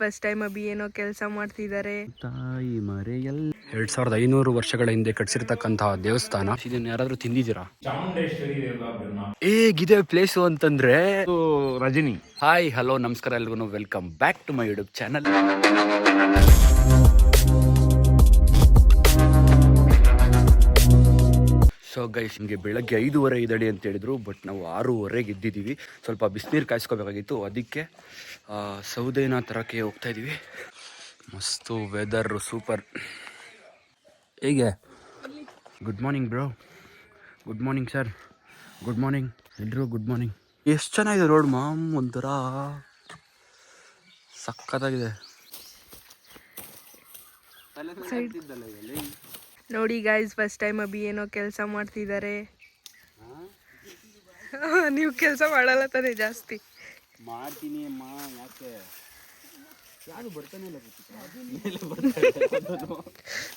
First time Abhi ಏನೋ ಕೆಲಸ ಮಾಡ್ತಿದ್ದಾರೆ ತಾಯಿ ಮರೆಯಲ್ಲ ಎರಡ್ ಸಾವಿರದ ಐನೂರು ವರ್ಷಗಳ ಹಿಂದೆ ಕಟ್ಸಿರ್ತಕ್ಕಂತಹ ದೇವಸ್ಥಾನ. ಇದನ್ನ ಯಾರಾದ್ರೂ ತಿಂದಿದ್ದೀರಾ? ಹೇಗಿದೆ ಪ್ಲೇಸ್ ಅಂತಂದ್ರೆ ರಜನಿ. ಹಾಯ್ ಹಲೋ ನಮಸ್ಕಾರ ಎಲ್ರಿಗೂ. Welcome back to my YouTube channel so guys ನಿಮಗೆ ಬೆಳಗ್ಗೆ ಐದೂವರೆ ಇದಡಿ ಅಂತ ಹೇಳಿದ್ರು ಬಟ್ ನಾವು ಆರೂವರೆಗೆ ಇದ್ದಿದ್ದೀವಿ ಸ್ವಲ್ಪ ಬಿಸಿನೀರು ಕಾಯಿಸ್ಕೋಬೇಕಾಗಿತ್ತು, ಅದಕ್ಕೆ ಸೌದೆನ ತರಕ್ಕೆ ಹೋಗ್ತಾ ಇದ್ದೀವಿ ಮಸ್ತು ವೆದರ್ ಸೂಪರ್ ಹೇಗೆ? Good morning bro good morning sir good morning ಎಲ್ಲರೂ ಗುಡ್ ಮಾರ್ನಿಂಗ್ ಎಷ್ಟು ಚೆನ್ನಾಗಿದೆ ರೋಡ್ ಮಾಮ್, ಒಂಥರ ಸಖತ್ತಾಗಿದೆ. ನೋಡಿ ಗಾಯ್ಸ್ ಫಸ್ಟ್ ಟೈಮ್ ಅಬಿ ಏನೋ ಕೆಲಸ ಮಾಡ್ತಿದ್ದಾರೆ ನೀವು ಕೆಲಸ ಮಾಡಲ್ಲ ತಾನೇ ಜಾಸ್ತಿ. ಮಾಡ್ತೀನಿ ಅಮ್ಮ ಯಾಕೆ? ಯಾರು ಬರ್ತಾನೆ ಇಲ್ಲ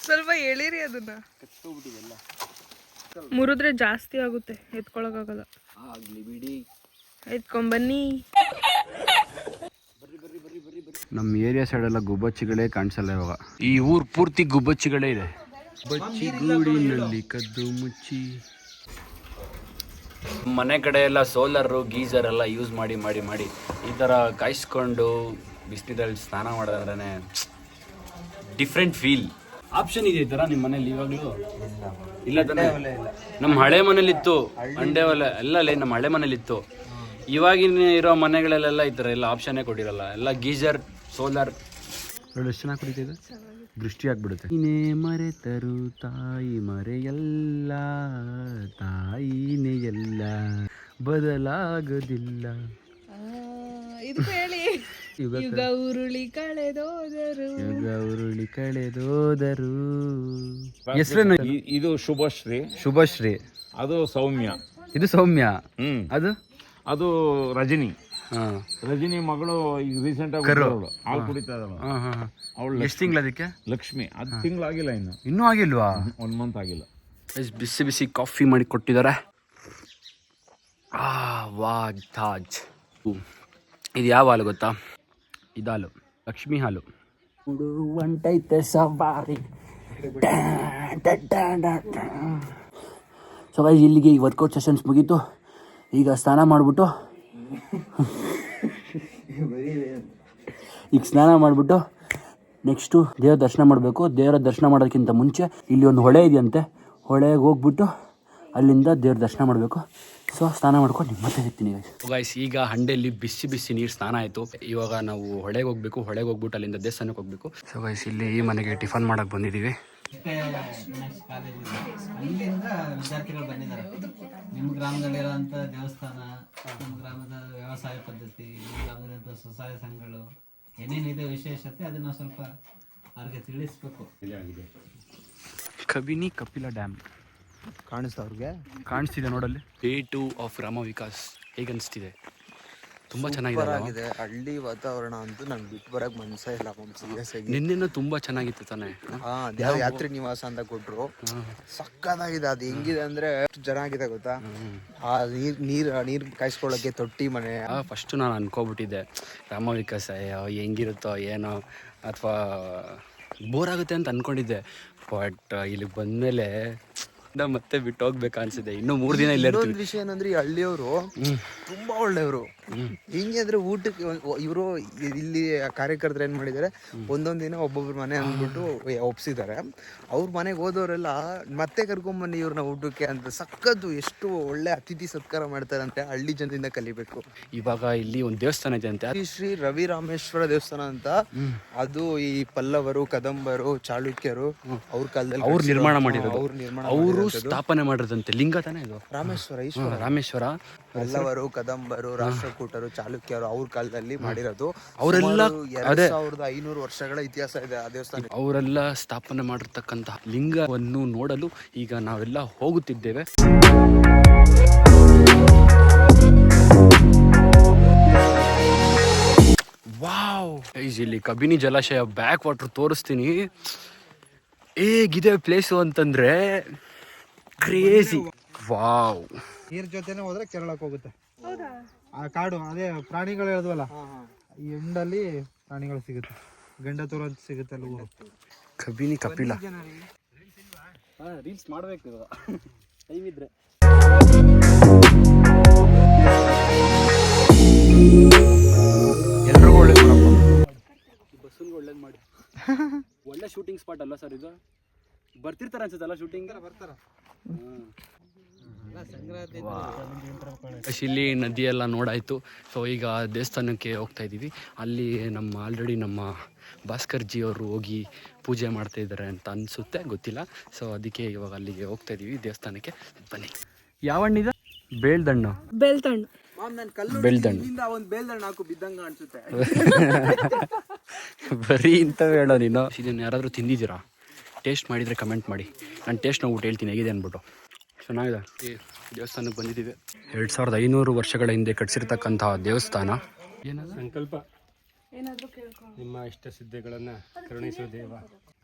ಸ್ವಲ್ಪ ಹೇಳಿರಿ ಅದನ್ನ. ಮುರಿದ್ರೆ ಜಾಸ್ತಿ ಆಗುತ್ತೆ ಎತ್ಕೊಳಕಾಗಲ್ಲ ಆಗ್ಲಿ ಬಿಡಿ. ನಮ್ಮ ಏರಿಯಾ ಸೈಡ್ ಎಲ್ಲ ಗುಬ್ಬಚ್ಚಿಗಳೇ ಕಾಣಿಸಲ್ಲ ಇವಾಗ. ಈ ಊರ್ ಪೂರ್ತಿ ಗುಬ್ಬಚ್ಚಿಗಳೇ ಇದೆ. ಗೂಡಿನಲ್ಲಿ ಕದ್ದು ಮುಚ್ಚಿ. ಮನೆ ಕಡೆ ಎಲ್ಲ ಸೋಲರು ಗೀಸರ್ ಎಲ್ಲ ಯೂಸ್ ಮಾಡಿ ಮಾಡಿ ಮಾಡಿ ಈ ಥರ ಕಾಯಿಸ್ಕೊಂಡು ಬಿಸಿನೀರಲ್ಲಿ ಸ್ನಾನ ಮಾಡೋದಂದ್ರೆ ಡಿಫ್ರೆಂಟ್ ಫೀಲ್ ಆಪ್ಷನ್ ಇದೆ ಈ ಥರ ನಿಮ್ಮ ಮನೇಲಿ ಇವಾಗಲೂ? ಇಲ್ಲ ತಾನೇ? ನಮ್ಮ ಹಳೆ ಮನೇಲಿತ್ತು ಅಂಡೆ ಒಲೆ ಎಲ್ಲ ಅಲ್ಲೇ ನಮ್ಮ ಹಳೆ ಮನೇಲಿತ್ತು. ಇವಾಗಿನ ಇರೋ ಮನೆಗಳಲ್ಲೆಲ್ಲ ಈ ಥರ ಎಲ್ಲ ಆಪ್ಷನ್ನೇ ಕೊಟ್ಟಿರಲ್ಲ. ಎಲ್ಲ ಗೀಜರ್ ಸೋಲಾರ್. ಎಷ್ಟು ಚೆನ್ನಾಗಿ ಕುಡಿತಿದೆ ದೃಷ್ಟಿ ಆಗ್ಬಿಡುತ್ತೆ ಮರೆ ಮರೆತರು ತಾಯಿ ಮರೆಯಲ್ಲ ತಾಯಿನೇ ಎಲ್ಲ ಬದಲಾಗೋದಿಲ್ಲ. ಇದು ಹೇಳಿ. ಯುಗ ಉರುಳಿ ಕಳೆದೋದರು. ಯುಗ ಉರುಳಿ ಕಳೆದೋದರು. ಹೆಸರೇನು? ಇದು ಶುಭಶ್ರೀ. ಶುಭಶ್ರೀ. ಅದು ಸೌಮ್ಯ. ಇದು ಸೌಮ್ಯ. ಹ್ಮ್. ಅದು? ಅದು ರಜನಿ. ರಜನಿ ಮಗಳು ಈಗ ರೀಸೆಂಟ್ ಆಗಿ. ಹಾಲು ಕುಡಿತಾ ಇದ್ದಾಳು. ಹಾ ಹಾ ಅವಳು ಎಷ್ಟು ತಿಂಗಳು ಅದಕ್ಕೆ? ಲಕ್ಷ್ಮಿ. ಅದು ತಿಂಗಳಾಗಿಲ್ಲ ಇನ್ನು. ಇನ್ನೂ ಆಗಿಲ್ವಾ? ಒನ್ ಮಂತ್ ಆಗಿಲ್ಲ. ಬಿಸಿ ಬಿಸಿ ಕಾಫಿ ಮಾಡಿ ಕೊಟ್ಟಿದ್ದಾರೆ. ಆ ವಾಜ್ ತಾಜ್. ಇದು ಯಾವ ಹಾಲು ಗೊತ್ತಾ? ಇದು ಹಾಲು. ಲಕ್ಷ್ಮಿ ಹಾಲು. ಒಂಟೈತೆ ಸವಾರಿ. ಸೊ ಇಲ್ಲಿಗೆ ಈ ವರ್ಕೌಟ್ ಸೆಷನ್ಸ್ ಮುಗೀತು. ಈಗ ಸ್ನಾನ ಮಾಡಿಬಿಟ್ಟು ಈಗ ಸ್ನಾನ ಮಾಡಿಬಿಟ್ಟು ನೆಕ್ಸ್ಟು ದೇವ್ರ ದರ್ಶನ ಮಾಡಬೇಕು. ದೇವರ ದರ್ಶನ ಮಾಡೋದಕ್ಕಿಂತ ಮುಂಚೆ ಇಲ್ಲಿ ಒಂದು ಹೊಳೆ ಇದೆಯಂತೆ. ಹೊಳೆಗೆ ಹೋಗ್ಬಿಟ್ಟು ಅಲ್ಲಿಂದ ದೇವ್ರ ದರ್ಶನ ಮಾಡಬೇಕು. ಸೊ ಸ್ನಾನ ಮಾಡ್ಕೊಂಡು ನಿಮ್ಮ ಮತ್ತೆ ಸಿಗ್ತೀನಿ ಗಾಯ್ಸ್ ಈಗ ಹಂಡೆಯಲ್ಲಿ ಬಿಸಿ ಬಿಸಿ ನೀರು ಸ್ನಾನ ಆಯಿತು. ಇವಾಗ ನಾವು ಹೊಳೆಗೆ ಹೋಗ್ಬೇಕು. ಹೊಳೆಗೆ ಹೋಗ್ಬಿಟ್ಟು ಅಲ್ಲಿಂದ ದೇವಸ್ಥಾನಕ್ಕೆ ಹೋಗ್ಬೇಕು. ಸೊ ಗಾಯ್ಸ್ ಇಲ್ಲಿ ಈ ಮನೆಗೆ ಟಿಫನ್ ಮಾಡೋಕ್ಕೆ ಬಂದಿದ್ದೀವಿ. ಅಲ್ಲಿಂದ ವಿದ್ಯಾರ್ಥಿಗಳು ಬಂದಿದ್ದಾರೆ. ನಿಮ್ಮ ಗ್ರಾಮದಲ್ಲಿರೋಂಥ ದೇವಸ್ಥಾನ ನಿಮ್ಮ ಗ್ರಾಮದ ವ್ಯವಸಾಯ ಪದ್ಧತಿ ನಿಮ್ಮ ಗ್ರಾಮದಲ್ಲಿರುವಂಥ ಸ್ವಸಹಾಯ ಸಂಘಗಳು ಏನೇನಿದೆ ವಿಶೇಷತೆ ಅದನ್ನ ಸ್ವಲ್ಪ ಅವ್ರಿಗೆ ತಿಳಿಸ್ಬೇಕು. ಕಬಿನಿ ಕಪಿಲ ಡ್ಯಾಮ್. ಕಾಣಿಸ್ತಾ ಅವ್ರಿಗೆ? ಕಾಣಿಸ್ತಿದೆ ನೋಡಲ್ಲಿ. ಪೇ ಟು ಆಫ್ ರಾಮ ವಿಕಾಸ್ ಹೇಗನ್ನಿಸ್ತಿದೆ ತುಂಬ ಚೆನ್ನಾಗಿದೆ? ಹಳ್ಳಿ ವಾತಾವರಣ ಅಂತೂ ನಂಗೆ ಬಿಟ್ಟು ಬರಕ್ ಮನ್ಸೇ ಇಲ್ಲ ಸೀರಿಯಸ್ ಆಗಿ. ನಿನ್ನೆನೂ ತುಂಬ ಚೆನ್ನಾಗಿತ್ತು ತಾನೇ? ಯಾತ್ರಿ ನಿವಾಸ ಅಂತ ಕೊಟ್ರು. ಸಕ್ಕದಾಗಿದೆ ಅದು ಹೆಂಗಿದೆ ಅಂದ್ರೆ ಚೆನ್ನಾಗಿದೆ ಗೊತ್ತಾ? ಆ ನೀರ್ ನೀರ್ ನೀರ್ ಕಾಯಿಸ್ಕೊಳ್ಳೋಕೆ ತೊಟ್ಟಿ ಮನೆ. ಫಸ್ಟು ನಾನು ಅನ್ಕೋಬಿಟ್ಟಿದ್ದೆ ರಾಮ ವಿಕಾಸ ಹೆಂಗಿರುತ್ತೋ ಏನೋ ಅಥವಾ ಬೋರ್ ಆಗುತ್ತೆ ಅಂತ ಅನ್ಕೊಂಡಿದ್ದೆ. ಬಟ್ ಇಲ್ಲಿಗೆ ಬಂದಮೇಲೆ ಮತ್ತೆ ಬಿಟ್ಟು ಹೋಗ್ಬೇಕು ಅನ್ಸಿದೆ. ಇನ್ನು ಮೂರು ದಿನ ಇಲ್ಲ ಇನ್ನೊಂದು ಇರ್ತೀವಿ ವಿಷಯ ಏನಂದ್ರೆ ಈ ಹಳ್ಳಿಯವರು ತುಂಬಾ ಒಳ್ಳೆಯವರು. ಹಿಂಗೆ ಅಂದ್ರೆ ಊಟಕ್ಕೆ ಇವರು ಇಲ್ಲಿ ಕಾರ್ಯಕರ್ತರು ಏನ್ ಮಾಡಿದಾರೆ ಒಂದೊಂದ್ ದಿನ ಒಬ್ಬೊಬ್ರ ಮನೆ ಅಂದ್ಬಿಟ್ಟು ಒಪ್ಸಿದ್ದಾರೆ. ಅವ್ರ ಮನೆಗೆ ಹೋದವರೆಲ್ಲ ಮತ್ತೆ ಕರ್ಕೊಂಬನ್ನಿ ಇವ್ರನ್ನ ಊಟಕ್ಕೆ ಅಂತ ಸಕ್ಕದ್ದು ಎಷ್ಟು ಒಳ್ಳೆ ಅತಿಥಿ ಸತ್ಕಾರ ಮಾಡ್ತಾರಂತೆ ಹಳ್ಳಿ ಜನರಿಂದ ಕಲಿಬೇಕು. ಇವಾಗ ಇಲ್ಲಿ ಒಂದು ದೇವಸ್ಥಾನ ಇದೆ ಅಂತೆ. ಶ್ರೀ ಶ್ರೀ ರವಿ ರಾಮೇಶ್ವರ ದೇವಸ್ಥಾನ ಅಂತ. ಅದು ಈ ಪಲ್ಲವರು ಕದಂಬರು ಚಾಳುಕ್ಯರು ಅವ್ರ ಕಾಲದಲ್ಲಿ ಅವ್ರು ನಿರ್ಮಾಣ ಮಾಡಿದ್ರು ಮಾಡಿರೋದು ಅವ್ರು ನಿರ್ಮಾಣ ಅವರು ಸ್ಥಾಪನೆ ಮಾಡಿರೋದಂತೆ. ಲಿಂಗ ತಾನೇ ಇದು? ರಾಮೇಶ್ವರ ಈಶ್ವರ. ರಾಮೇಶ್ವರ. ಎಲ್ಲವರು ಕದಂಬರು ರಾಷ್ಟ್ರಕೂಟರು ಚಾಲುಕ್ಯರು ಅವ್ರ ಕಾಲದಲ್ಲಿ ಮಾಡಿರೋದು. ಅವರೆಲ್ಲ ಎರಡ್ ಸಾವಿರದ ಐನೂರು ವರ್ಷಗಳ ಇತಿಹಾಸ ಇದೆ ಆ ದೇವಸ್ಥಾನ. ಅವರೆಲ್ಲ ಸ್ಥಾಪನೆ ಮಾಡಿರ್ತಕ್ಕಂತಹ ಲಿಂಗವನ್ನು ನೋಡಲು ಈಗ ನಾವೆಲ್ಲ ಹೋಗುತ್ತಿದ್ದೇವೆ. ವಾವ್! ಇಲ್ಲಿ ಕಬಿನಿ ಜಲಾಶಯ ಬ್ಯಾಕ್ ವಾಟರ್ ತೋರಿಸ್ತೀನಿ. ಹೇಗಿದೆ ಪ್ಲೇಸು ಅಂತಂದ್ರೆ ಕ್ರೇಜಿ ವಾವ್ ನೀರ್ ಜೊತೆನೆ ಹೋದ್ರೆ ಕೇರಳಕ್ಕೆ ಹೋಗುತ್ತೆ. ಆ ಕಾಡು ಅದೇ ಪ್ರಾಣಿಗಳು ಹೇಳಿದ್ವಲ್ಲ ಈ ಎಂಡಲ್ಲಿ ಪ್ರಾಣಿಗಳು ಸಿಗುತ್ತೆ. ಗಂಡ ತೋರ ಅಂತ ಸಿಗುತ್ತೆ ಅಲ್ಲಿ ಊರು ಕಬಿನಿ ಕಪಿಲ. ರೀಲ್ಸ್ ಮಾಡ್ಬೇಕು ಇವಾಗ. ಟೈಮ್ ಇದ್ರೆ. ಎಲ್ರಿಗೂ ಒಳ್ಳೇದು ಬಸ್ಸನ್ಗೆ ಒಳ್ಳೇದು ಮಾಡಿ. ಒಳ್ಳೆ ಶೂಟಿಂಗ್ ಸ್ಪಾಟ್ ಅಲ್ಲ ಸರ್ ಇದು? ಬರ್ತಿರ್ತಾರೆ ಅನ್ಸುತ್ತಲ್ಲ ಶೂಟಿಂಗ್ ಬರ್ತಾರ. ಇಲ್ಲಿ ನದಿ ಎಲ್ಲ ನೋಡಾಯಿತು. ಸೊ ಈಗ ದೇವಸ್ಥಾನಕ್ಕೆ ಹೋಗ್ತಾ ಇದ್ದೀವಿ. ಅಲ್ಲಿ ನಮ್ಮ ಆಲ್ರೆಡಿ ನಮ್ಮ ಭಾಸ್ಕರ್ ಜಿ ಅವರು ಹೋಗಿ ಪೂಜೆ ಮಾಡ್ತಾ ಇದ್ದಾರೆ ಅಂತ ಅನಿಸುತ್ತೆ ಗೊತ್ತಿಲ್ಲ. ಸೊ ಅದಕ್ಕೆ ಇವಾಗ ಅಲ್ಲಿಗೆ ಹೋಗ್ತಾ ಇದ್ದೀವಿ ದೇವಸ್ಥಾನಕ್ಕೆ. ಬನ್ನಿ. ಯಾವ ಹಣ್ಣಿದ ಬೇಳ್ದಣ್ಣು. ಬೇಳ್ದಣ್ಣು. ಬೆಳ್ದಣ್ಣು. ಒಂದು ಬೇಲ್ದಣ್ಣ ಹಾಕು ಬಿದ್ದಂಗ ಅನ್ಸುತ್ತೆ. ಬರೀ ಇಂಥವು ಹೇಳೋ ನೀನು. ಇದನ್ನ ಯಾರಾದರೂ ತಿಂದಿದ್ದೀರಾ? ಟೇಸ್ಟ್ ಮಾಡಿದರೆ ಕಮೆಂಟ್ ಮಾಡಿ. ನಾನು ಟೇಸ್ಟ್ ನೋಡ್ಬಿಟ್ಟು ಹೇಳ್ತೀನಿ ಹೇಗಿದೆ ಅಂದ್ಬಿಟ್ಟು. ಚೆನ್ನಾಗಿದೆ. ಈ ದೇವಸ್ಥಾನಕ್ಕೆ ಬಂದಿದ್ದೀವಿ. ಎರಡು ಸಾವಿರದ ಐನೂರು ವರ್ಷಗಳ ಹಿಂದೆ ಕಟ್ಸಿರ್ತಕ್ಕಂತಹ ದೇವಸ್ಥಾನ. ಸಂಕಲ್ಪ. ನಿಮ್ಮ ಇಷ್ಟ ಸಿದ್ಧಿಗಳನ್ನ ಕರುಣಿಸುವ ದೇವ.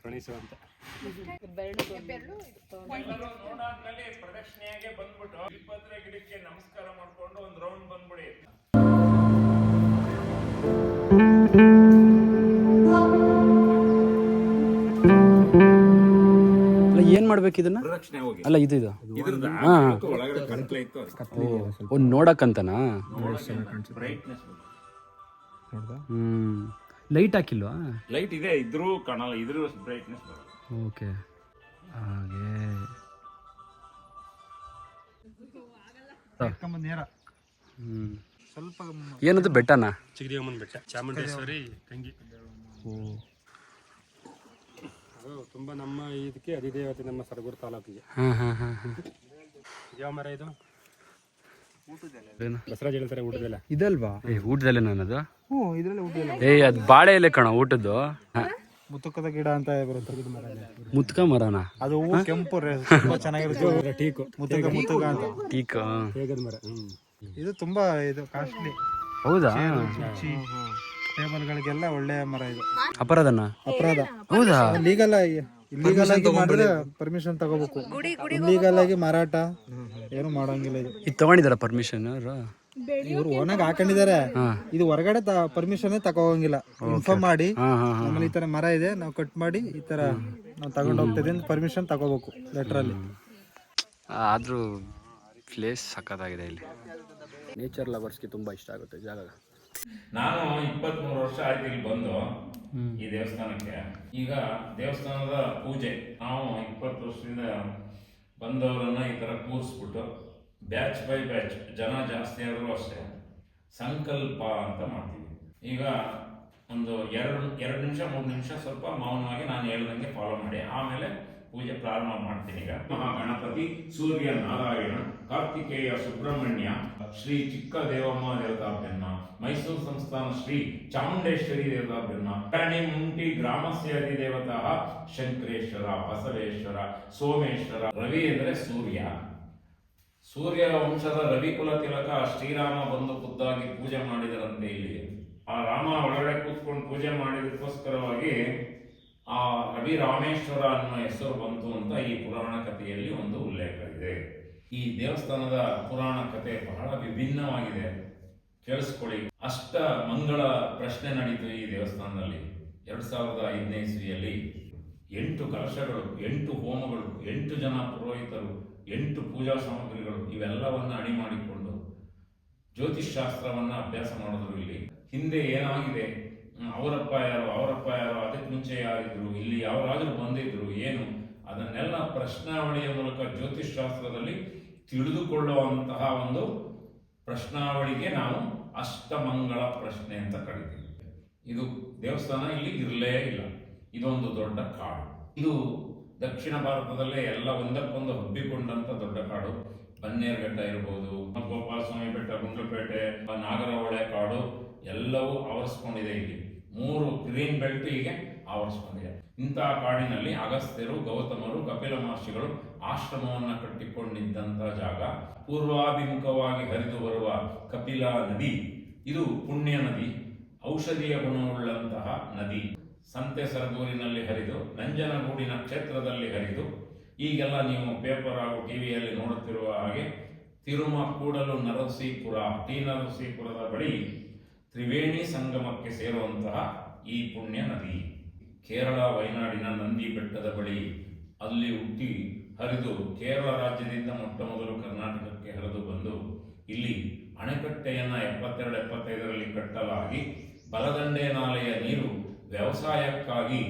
ಕರುಣಿಸುವಂತ ಗಿಡಕ್ಕೆ ಏನು ಮಾಡ್ಬೇಕು ಇದನ್ನ? ಅಲ್ಲ ಇದು ಇದು. ಒಂದ್ ನೋಡಕ್ಕಂತನಾ ಹ್ಮ್. ಲೈಟ್ ಹಾಕಿಲ್ವಾ? ಲೈಟ್ ಇದೆ ಇದ್ರೂ ಕಾಣಲ್ಲ ಇದ್ರೂ ಬ್ರೈಟ್ನೆಸ್ ಓಕೆ. ಹಾಗೆ. ನೇರ. ಹ್ಞೂ ಸ್ವಲ್ಪ ಏನದು ಬೆಟ್ಟನಾ? ಚಿಗದಿಯಮ್ಮನ ಬೆಟ್ಟ ಚಾಮುಂಡೇಶ್ವರಿ ತಂಗಿ ಅದು ತುಂಬಾ ನಮ್ಮ ಇದಕ್ಕೆ ಅಧಿದೇವತೆ ನಮ್ಮ ಸರಗೂರು ತಾಲೂಕಿಗೆ. ಹಾಂ ಹಾಂ ಹಾಂ ಹಾಂ. ಯಾವ ಮರ ಇದು? ಬಸವರಾಜ್ ಹೇಳ್ತಾರೆ ಊಟದಲ್ಲ. ಇದಲ್ವಾ? ಏ ಊಟದಲ್ಲೇ ನನ್ನದು ಹ್ಞೂ ಇದರಲ್ಲಿ ಊಟ ಇಲ್ಲ ಏಯ್ ಅದು ಬಾಳೆ ಎಲೆ ಕಣ ಊಟದ್ದು. ಹಾ. ಮುತ್ತುಕದ ಗಿಡ ಅಂತ ಬರುತ್ತೆ ಇದು ಮರ ಇದೆ. ಮುತ್ಕ ಮರನ? ಅದು ಹೂವು ಕೆಂಪು ರೇ- ತುಂಬಾ ಚೆನ್ನಾಗಿರುತ್ತೆ. ಟೀಕು. ಮುತ್ತುಕ ಮುತ್ತುಕ ಅಂತ. ಟೀಕ ಹೇಗದ ಮರ? ಹ್ಮ್. ಇದು ತುಂಬಾ ಇದು ಕಾಸ್ಟ್ಲಿ ಹೌದಾ? ಟೇಬಲ್ಗಳಿಗೆಲ್ಲ ಒಳ್ಳೆ ಮರ ಇದು. ಅಪರಾಧನ? ಅಪರಾಧ. ಹೌದಾ? ಲೀಗಲ್ ಇಲ್ಲಿಗಲ್ ಆಗಿ ಮಾಡಿದ್ರೆ ಪರ್ಮಿಷನ್ ತಗೋಬೇಕು. ಇಲ್ಲಿಗಲ್ ಆಗಿ ಮಾರಾಟ ಏನು ಮಾಡಂಗಿಲ್ಲ ಇದು. ಇದು ತಗೊಂಡಿದಾರ ಪರ್ಮಿಷನ್ ಇವ್ರು ಓನಾಗ ಹಾಕೊಂಡಿದ್ದಾರೆ ಇದು ಹೊರಗಡೆ ಪರ್ಮಿಷನ್ ತಗೋಂಗಿಲ್ಲ. ಇನ್ಫಾರ್ಮ್ ಮಾಡಿ. ಆಮೇಲೆ ಈ ತರ ಮರ ಇದೆ ನಾವು ಕಟ್ ಮಾಡಿ ಈ ತರ ನಾವು ತಗೊಂಡು ಅಂತ ಪರ್ಮಿಷನ್ ತಗೋಬೇಕು ಲೆಟರ್ ಅಲ್ಲಿ. ಆದ್ರೂ ಪ್ಲೇಸ್ ಸಖತ್ತಾಗಿದೆ ಇಲ್ಲಿ. ನೇಚರ್ ಲವರ್ಸ್ಗೆ ತುಂಬಾ ಇಷ್ಟ ಆಗುತ್ತೆ ಜಾಗ. ನಾನು ಇಪ್ಪತ್ಮೂರು ವರ್ಷ ಆಯ್ತು ಇಲ್ಲಿ ಬಂದು ಈ ದೇವಸ್ಥಾನಕ್ಕೆ. ಈಗ ದೇವಸ್ಥಾನದ ಪೂಜೆ ನಾವು ಇಪ್ಪತ್ತು ವರ್ಷದಿಂದ ಬಂದವರನ್ನ ಈ ತರ ಕೂರಿಸ್ಬಿಟ್ಟು ಬ್ಯಾಚ್ ಬೈ ಬ್ಯಾಚ್ ಜನ ಜಾಸ್ತಿ ಆದರೂ ಅಷ್ಟೇ ಸಂಕಲ್ಪ ಅಂತ ಮಾಡ್ತೀವಿ. ಈಗ ಒಂದು ಎರಡು ಎರಡು ನಿಮಿಷ ಮೂರು ನಿಮಿಷ ಸ್ವಲ್ಪ ಮೌನವಾಗಿ ನಾನು ಹೇಳ್ದಂಗೆ ಫಾಲೋ ಮಾಡಿ. ಆಮೇಲೆ ಪೂಜೆ ಪ್ರಾರಂಭ ಮಾಡ್ತೀನಿ ಈಗ. ಮಹಾಗಣಪತಿ ಸೂರ್ಯ ನಾರಾಯಣ ಕಾರ್ತಿಕೇಯ ಸುಬ್ರಹ್ಮಣ್ಯ ಶ್ರೀ ಚಿಕ್ಕ ದೇವಮ್ಮ ದೇವತಾಭ್ಯನ್ನ ಮೈಸೂರು ಸಂಸ್ಥಾನ ಶ್ರೀ ಚಾಮುಂಡೇಶ್ವರಿ ದೇವತಾಭ್ಯನ್ನ ಕರಣಿ ಮುಂಟಿ ಗ್ರಾಮಸ್ಯ ಅಧಿದೇವತಃ ಶಂಕರೇಶ್ವರ, ಬಸವೇಶ್ವರ, ಸೋಮೇಶ್ವರ, ರವಿ ಎಂದರೆ ಸೂರ್ಯ. ಸೂರ್ಯ ವಂಶದ ರವಿಕುಲ ತಿಲಕ ಶ್ರೀರಾಮ ಬಂದು ಖುದ್ದಾಗಿ ಪೂಜೆ ಮಾಡಿದರಂತೆ ಇಲ್ಲಿ. ಆ ರಾಮ ಒಳಗಡೆ ಕೂತ್ಕೊಂಡು ಪೂಜೆ ಮಾಡಿದಕ್ಕೋಸ್ಕರವಾಗಿ ಆ ರವಿ ರಾಮೇಶ್ವರ ಅನ್ನೋ ಹೆಸರು ಬಂತು ಅಂತ ಈ ಪುರಾಣ ಕಥೆಯಲ್ಲಿ ಒಂದು ಉಲ್ಲೇಖ ಇದೆ. ಈ ದೇವಸ್ಥಾನದ ಪುರಾಣ ಕಥೆ ಬಹಳ ವಿಭಿನ್ನವಾಗಿದೆ. ಕೇಳಿಸ್ಕೊಳ್ಳಿ ಅಷ್ಟ ಮಂಗಳ ಪ್ರಶ್ನೆ ನಡೀತು ಈ ದೇವಸ್ಥಾನದಲ್ಲಿ. ಎರಡ್ ಸಾವಿರದ ಐದನೇ ಇಸ್ವಿಯಲ್ಲಿ ಎಂಟು ಕಲಶಗಳು, ಎಂಟು ಹೋಮಗಳು, ಎಂಟು ಜನ ಪುರೋಹಿತರು, ಎಂಟು ಪೂಜಾ ಸಾಮಗ್ರಿಗಳು ಇವೆಲ್ಲವನ್ನ ಅಣಿ ಮಾಡಿಕೊಂಡು ಜ್ಯೋತಿಷ್ ಶಾಸ್ತ್ರವನ್ನ ಅಭ್ಯಾಸ ಮಾಡಿದ್ರು ಇಲ್ಲಿ. ಹಿಂದೆ ಏನಾಗಿದೆ? ಅವರಪ್ಪ ಯಾರು ಅವರಪ್ಪ ಯಾರು, ಅದಕ್ಕೆ ಮುಂಚೆ ಯಾರಿದ್ರು, ಇಲ್ಲಿ ಯಾವ ರಾಜರು ಬಂದಿದ್ರು, ಏನು? ಅದನ್ನೆಲ್ಲ ಪ್ರಶ್ನಾವಳಿಯ ಮೂಲಕ ಜ್ಯೋತಿಷ್ ಶಾಸ್ತ್ರದಲ್ಲಿ ತಿಳಿದುಕೊಳ್ಳುವಂತಹ ಒಂದು ಪ್ರಶ್ನಾವಳಿಗೆ ನಾವು ಅಷ್ಟಮಂಗಳ ಪ್ರಶ್ನೆ ಅಂತ ಕರಿತೀವಿ. ಇದು ದೇವಸ್ಥಾನ ಇಲ್ಲಿ ಇರಲೇ ಇಲ್ಲ. ಇದೊಂದು ದೊಡ್ಡ ಕಾಡು. ಇದು ದಕ್ಷಿಣ ಭಾರತದಲ್ಲೇ ಎಲ್ಲ ಒಂದಕ್ಕೊಂದು ಹಬ್ಬಿಕೊಂಡಂತ ದೊಡ್ಡ ಕಾಡು. ಬನ್ನೇರುಘಟ್ಟ ಇರಬಹುದು ಗೋಪಾಲ ಸ್ವಾಮಿ ಬೆಟ್ಟ, ಗುಂಡ್ಲುಪೇಟೆ ನಾಗರಹೊಳೆ ಕಾಡು ಎಲ್ಲವೂ ಆವರಿಸ್ಕೊಂಡಿದೆ ಇಲ್ಲಿ. ಮೂರು ಗ್ರೀನ್ ಬೆಲ್ಟ್ ಹೀಗೆ ಆವರಿಸ್ಕೊಂಡಿದೆ. ಇಂತಹ ಕಾಡಿನಲ್ಲಿ ಅಗಸ್ತ್ಯರು, ಗೌತಮರು, ಕಪಿಲ ಮಹರ್ಷಿಗಳು ಆಶ್ರಮವನ್ನ ಕಟ್ಟಿಕೊಂಡಿದ್ದಂಥ ಜಾಗ ಪೂರ್ವಾಭಿಮುಖವಾಗಿ ಹರಿದು ಬರುವ ಕಪಿಲಾ ನದಿ. ಇದು ಪುಣ್ಯ ನದಿ, ಔಷಧಿಯ ಗುಣವುಳ್ಳಂತಹ ನದಿ. ಸಂತೆ ಸರಗೂರಿನಲ್ಲಿ ಹರಿದು, ನಂಜನಗೂಡಿನ ಕ್ಷೇತ್ರದಲ್ಲಿ ಹರಿದು, ಈಗೆಲ್ಲ ನೀವು ಪೇಪರ್ ಹಾಗೂ ಟಿವಿಯಲ್ಲಿ ನೋಡುತ್ತಿರುವ ಹಾಗೆ ತಿರುಮ ಕೂಡಲು ನರಸೀಪುರ, ಟಿ ನರಸೀಪುರದ ಬಳಿ ತ್ರಿವೇಣಿ ಸಂಗಮಕ್ಕೆ ಸೇರುವಂತಹ ಈ ಪುಣ್ಯ ನದಿ. ಕೇರಳ, ವಯನಾಡಿನ ನಂದಿ ಬೆಟ್ಟದ ಬಳಿ ಅಲ್ಲಿ ಹುಟ್ಟಿ ಹರಿದು ಕೇರಳ ರಾಜ್ಯದಿಂದ ಮೊಟ್ಟ ಮೊದಲು ಕರ್ನಾಟಕಕ್ಕೆ ಹರಿದು ಬಂದು ಇಲ್ಲಿ ಅಣೆಕಟ್ಟೆಯನ್ನ ಎಪ್ಪತ್ತೆರಡು, ಎಪ್ಪತ್ತೈದರಲ್ಲಿ ಕಟ್ಟಲಾಗಿ ಬಲದಂಡೆ ನಾಲೆಯ ನೀರು ವ್ಯವಸಾಯಕ್ಕಾಗಿ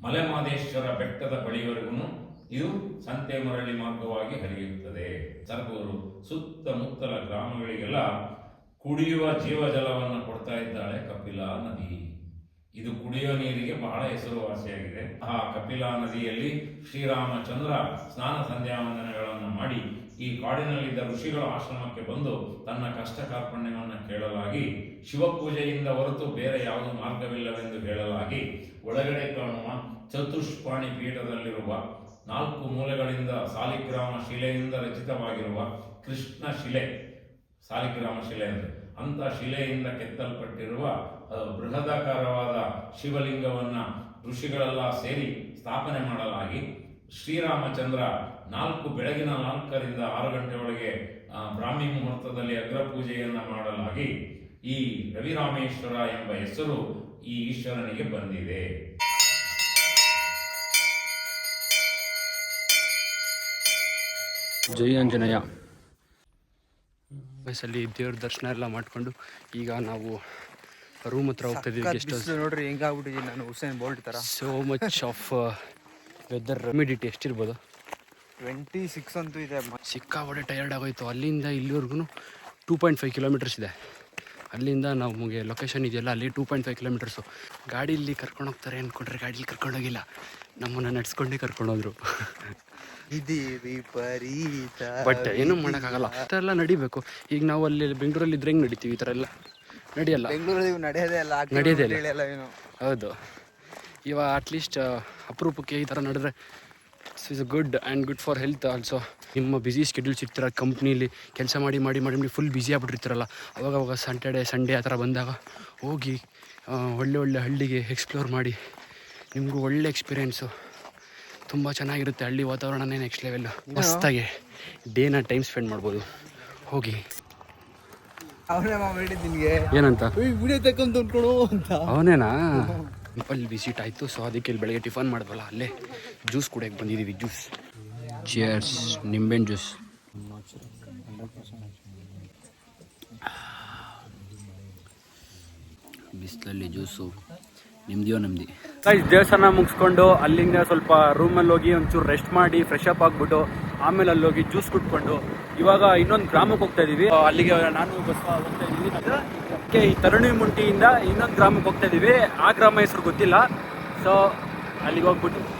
ಮಲೆಮಾದೇಶ್ವರ ಬೆಟ್ಟದ ಬಳಿಯವರೆಗೂ ಇದು ಸಂತೆ ಮರಳಿ ಮಾರ್ಗವಾಗಿ ಹರಿಯುತ್ತದೆ. ಸರ್ಗೂರು ಸುತ್ತಮುತ್ತಲ ಗ್ರಾಮಗಳಿಗೆಲ್ಲ ಕುಡಿಯುವ ಜೀವಜಲವನ್ನು ಕೊಡ್ತಾ ಇದ್ದಾಳೆ ಕಪಿಲಾ ನದಿ. ಇದು ಕುಡಿಯುವ ನೀರಿಗೆ ಬಹಳ ಹೆಸರುವಾಸಿಯಾಗಿದೆ. ಆ ಕಪಿಲಾ ನದಿಯಲ್ಲಿ ಶ್ರೀರಾಮಚಂದ್ರ ಸ್ನಾನ ಸಂಧ್ಯಾ ವಂದನೆಗಳನ್ನು ಮಾಡಿ ಈ ಕಾಡಿನಲ್ಲಿದ್ದ ಋಷಿಗಳ ಆಶ್ರಮಕ್ಕೆ ಬಂದು ತನ್ನ ಕಷ್ಟ ಕಾರ್ಪಣ್ಯವನ್ನು ಕೇಳಲಾಗಿ, ಶಿವಪೂಜೆಯಿಂದ ಹೊರತು ಬೇರೆ ಯಾವುದೂ ಮಾರ್ಗವಿಲ್ಲವೆಂದು ಹೇಳಲಾಗಿ, ಒಳಗಡೆ ಕಾಣುವ ಚತುಷ್ಪಾಣಿ ಪೀಠದಲ್ಲಿರುವ ನಾಲ್ಕು ಮೂಲೆಗಳಿಂದ ಸಾಲಿಗ್ರಾಮ ಶಿಲೆಯಿಂದ ರಚಿತವಾಗಿರುವ ಕೃಷ್ಣ ಶಿಲೆ, ಸಾಲಿಗ್ರಾಮ ಶಿಲೆ ಅಂದರೆ ಅಂತ ಶಿಲೆಯಿಂದ ಕೆತ್ತಲ್ಪಟ್ಟಿರುವ ಬೃಹದಾಕಾರವಾದ ಶಿವಲಿಂಗವನ್ನು ಋಷಿಗಳೆಲ್ಲ ಸೇರಿ ಸ್ಥಾಪನೆ ಮಾಡಲಾಗಿ ಶ್ರೀರಾಮಚಂದ್ರ ನಾಲ್ಕು ಬೆಳಗಿನ ನಾಲ್ಕರಿಂದ ಆರು ಗಂಟೆ ಒಳಗೆ ಬ್ರಾಹ್ಮಿ ಮುಹೂರ್ತದಲ್ಲಿ ಅಗ್ರ ಪೂಜೆಯನ್ನು ಮಾಡಲಾಗಿ ಈ ರವಿರಾಮೇಶ್ವರ ಎಂಬ ಹೆಸರು ಈ ಈಶ್ವರನಿಗೆ ಬಂದಿದೆ. ಜೈ ಆಂಜನೇಯ. ಬಸ್ಸಲ್ಲಿ ದೇವ್ರ ದರ್ಶನ ಎಲ್ಲ ಮಾಡಿಕೊಂಡು ಈಗ ನಾವು ರೂಮ್ ಹತ್ರ ಹೋಗ್ತಾ ಇದ್ದೀವಿ ಗೆಸ್ಟ್ ಹೌಸ್ ನೋಡ್ರಿ ಹೆಂಗಾಗ್ಬಿಟ್ಟಿದ್ದೀನಿ ನಾನು ಹುಸೇನ್ ಬೋಲ್ಟ್ ತರ. So much of weather humidity ಎಷ್ಟಿರ್ಬೋದು? Twenty six ಅಂತೂ ಇದೆ ಸಿಕ್ಕಾಪಟ್ಟೆ ಟೈರ್ಡ್ ಆಗೋಯ್ತು. ಅಲ್ಲಿಂದ ಇಲ್ಲಿವರೆಗೂ ಟೂ ಪಾಯಿಂಟ್ ಫೈವ್ ಕಿಲೋಮೀಟರ್ಸ್ ಇದೆ. ಅಲ್ಲಿಂದ ನಮಗೆ ಲೊಕೇಶನ್ ಇದೆಯಲ್ಲ ಅಲ್ಲಿ ಟೂ ಪಾಯಿಂಟ್ ಫೈವ್ ಕಿಲೋಮೀಟರ್ಸು ಗಾಡೀಲಿ ಕರ್ಕೊಂಡು ಹೋಗ್ತಾರೆ ಅಂದ್ಕೊಂಡ್ರೆ ಗಾಡೀಲಿ ಕರ್ಕೊಂಡೋಗಿಲ್ಲ ನಮ್ಮನ್ನು ನಡ್ಸ್ಕೊಂಡೇ ಕರ್ಕೊಂಡೋದ್ರು ಬಟ್ ಏನೂ ಮಾಡೋಕ್ಕಾಗಲ್ಲ. ಆ ಥರ ಎಲ್ಲ ನಡಿಬೇಕು. ಈಗ ನಾವು ಅಲ್ಲಿ ಬೆಂಗಳೂರಲ್ಲಿ ಇದ್ರೆ ಹೆಂಗೆ ನಡಿತೀವಿ ಈ ಥರ ಎಲ್ಲ? ನಡೆಯಲ್ಲ. ಬೆಂಗಳೂರಲ್ಲಿ ನಡೆಯೋದೇ ಇಲ್ಲ. ನಡೆಯೋದೇ ಹೌದು. ಇವಾಗ ಅಟ್ಲೀಸ್ಟ್ ಅಪರೂಪಕ್ಕೆ ಈ ಥರ ನಡೆದ್ರೆ is good and good for health also ನಿಮ್ಮ ಬಿಸಿ ಶೆಡ್ಯೂಲ್ಸ್ ಇರ್ತೀರ ಕಂಪ್ನೀಲಿ ಕೆಲಸ ಮಾಡಿ ಮಾಡಿ ಮಾಡಿ ಮಾಡಿ ಫುಲ್ ಬ್ಯುಸಿ ಆಗ್ಬಿಟ್ಟಿರ್ತಾರಲ್ಲ. ಅವಾಗ ಅವಾಗ ಸಂಟರ್ಡೆ ಸಂಡೇ ಆ ಥರ ಬಂದಾಗ ಹೋಗಿ ಒಳ್ಳೆ ಒಳ್ಳೆ ಹಳ್ಳಿಗೆ ಎಕ್ಸ್ಪ್ಲೋರ್ ಮಾಡಿ. ನಿಮಗೂ ಒಳ್ಳೆ ಎಕ್ಸ್ಪೀರಿಯೆನ್ಸು ತುಂಬ ಚೆನ್ನಾಗಿರುತ್ತೆ ಹಳ್ಳಿ ವಾತಾವರಣನೇ ನೆಕ್ಸ್ಟ್ ಲೆವೆಲ್ಲು ಮಸ್ತಾಗಿ. ಡೇನ ಟೈಮ್ ಸ್ಪೆಂಡ್ ಮಾಡ್ಬೋದು. ಹೋಗಿ. ಅವನೇ ಮಾಮ ಹೇಳಿದ್ ನಿನ್ಗೆ. ಏನಂತ? ವಿಡಿಯೋ ತಕೊಂಡ್ ಅಂದ್ಕೊಳು ಅಂತ. ಅವನೇನಾ? ಅಲ್ಲಿ ವಿಸಿಟ್ ಆಯಿತು ಸೊ ಅದಕ್ಕೆ ಇಲ್ಲಿ ಬೆಳಗ್ಗೆ ಟಿಫನ್ ಮಾಡಿದ್ವಲ್ಲ ಅಲ್ಲೇ ಜ್ಯೂಸ್ ಕುಡಿಯಕ್ಕೆ ಬಂದಿದ್ದೀವಿ ಜ್ಯೂಸ್ ಚೇರ್ಸ್ ನಿಂಬೆಹಣ್ಣು ಜ್ಯೂಸ್ ಬಿಸಿಲಲ್ಲಿ ಜ್ಯೂಸು ನಿಮ್ದಿಯೋ ನಮ್ದಿ ದೇವಸ್ಥಾನ ಮುಗಿಸ್ಕೊಂಡು ಅಲ್ಲಿಂದ ಸ್ವಲ್ಪ ರೂಮಲ್ಲಿ ಹೋಗಿ ಒಂಚೂರು ರೆಸ್ಟ್ ಮಾಡಿ ಫ್ರೆಶ್ ಅಪ್ ಆಗ್ಬಿಟ್ಟು ಆಮೇಲೆ ಅಲ್ಲಿ ಹೋಗಿ ಜ್ಯೂಸ್ ಕುಟ್ಕೊಂಡು ಇವಾಗ ಇನ್ನೊಂದು ಗ್ರಾಮಕ್ಕೆ ಹೋಗ್ತಾ ಇದೀವಿ. ಅಲ್ಲಿಗೆ ನಾನು ಬಸ್ ಹೋಗ್ತಾ ಇದೀವಿ. ಈ ತರುಣಿ ಮುಂಟಿಯಿಂದ ಇನ್ನೊಂದು ಗ್ರಾಮಕ್ಕೆ ಹೋಗ್ತಾ ಇದೀವಿ. ಆ ಗ್ರಾಮ ಹೆಸರು ಗೊತ್ತಿಲ್ಲ. ಸೊ ಅಲ್ಲಿಗೆ ಹೋಗ್ಬಿಟ್ಟು.